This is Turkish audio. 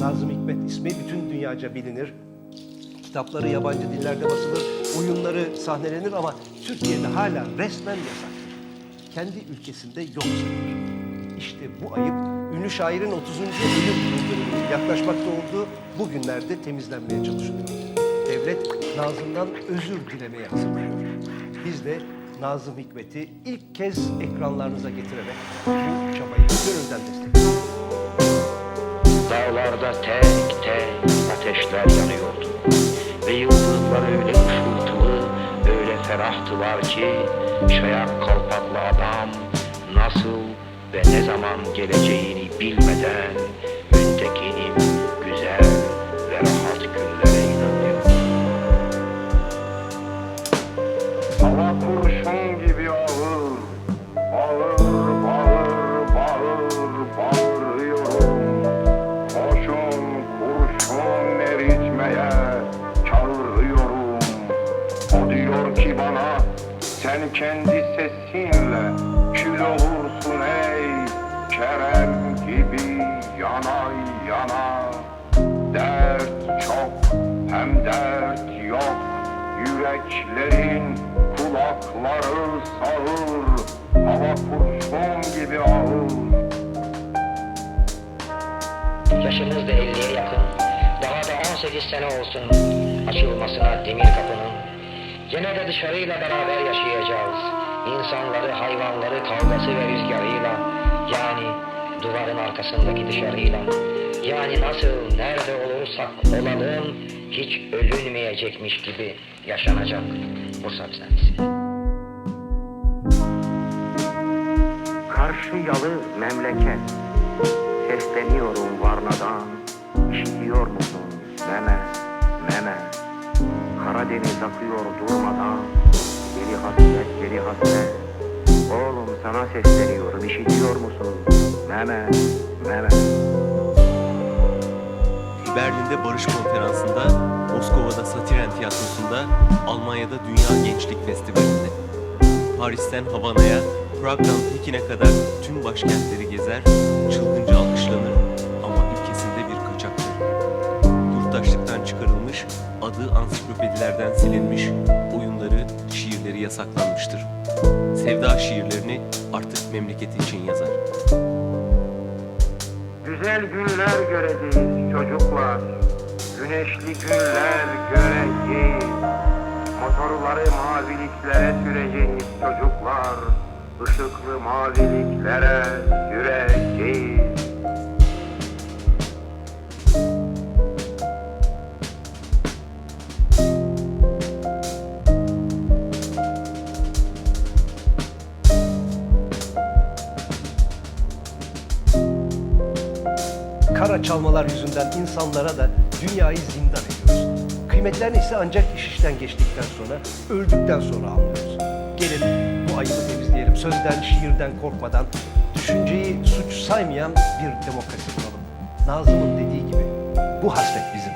Nazım Hikmet ismi bütün dünyaca bilinir. Kitapları yabancı dillerde basılır, oyunları sahnelenir ama Türkiye'de hala resmen yasaktır. Kendi ülkesinde yok sayılır. İşte bu ayıp ünlü şairin 30. ölüm yaklaşmakta olduğu bu günlerde temizlenmeye çalışılıyor. Devlet Nazım'dan özür dilemeye hazırlanıyor. Biz de Nazım Hikmet'i ilk kez ekranlarınıza getirerek bu çabayı gönülden destekliyoruz. Dağlarda tek tek ateşler yanıyordu. Ve yıldızlar öyle ışıltılı, öyle ferahtılar ki Şayak kalpaklı adam nasıl ve ne zaman geleceğini bilmeden Müntekinim eritmeye çağırıyorum. O diyor ki bana, sen kendi sesinle kül olursun ey Kerem gibi yana yana. Dert çok hem dert yok Yüreklerin kulakları sağır Hava kurşun gibi ağır Yaşımız da 50'ye yakın. Daha da 18 sene olsun açılmasına demir kapının. Gene de dışarıyla beraber yaşayacağız. İnsanları, hayvanları, kavgası ve rüzgarıyla. Yani duvarın arkasındaki dışarıyla. Yani nasıl, nerede olursak olalım hiç ölünmeyecekmiş gibi yaşanacak Bursa hapishanesi. Karşı yalı memleket Sesleniyorum Varna'dan İşitiyor musun meme meme Karadeniz akıyor durmadan. Deli hasret deli hasret. Oğlum sana sesleniyorum işitiyor musun? Meme meme Berlin'de Barış Konferansı'nda, Moskova'da Satiren Tiyatrosu'nda, Almanya'da Dünya Gençlik Festivali'nde. Paris'ten Havana'ya, Prag'dan Pekin'e kadar tüm başkentleri gezer, çılgınca alkışlanır Yurttaşlıktan çıkarılmış, adı ansiklopedilerden silinmiş, oyunları, şiirleri yasaklanmıştır. Sevda şiirlerini artık memleketi için yazar. Güzel günler göreceğiz çocuklar Güneşli günler göreceğiz Motorları maviliklere süreceğiz çocuklar Işıklı maviliklere süreceğiz Kara çalmalar yüzünden insanlara da dünyayı zindan ediyoruz. Kıymetlerini ise ancak iş işten geçtikten sonra, öldükten sonra anlıyoruz. Gelin bu ayıbı temizleyelim. Sözden, şiirden korkmadan, düşünceyi suç saymayan bir demokrasi kuralım. Nazım'ın dediği gibi bu hasret bizim.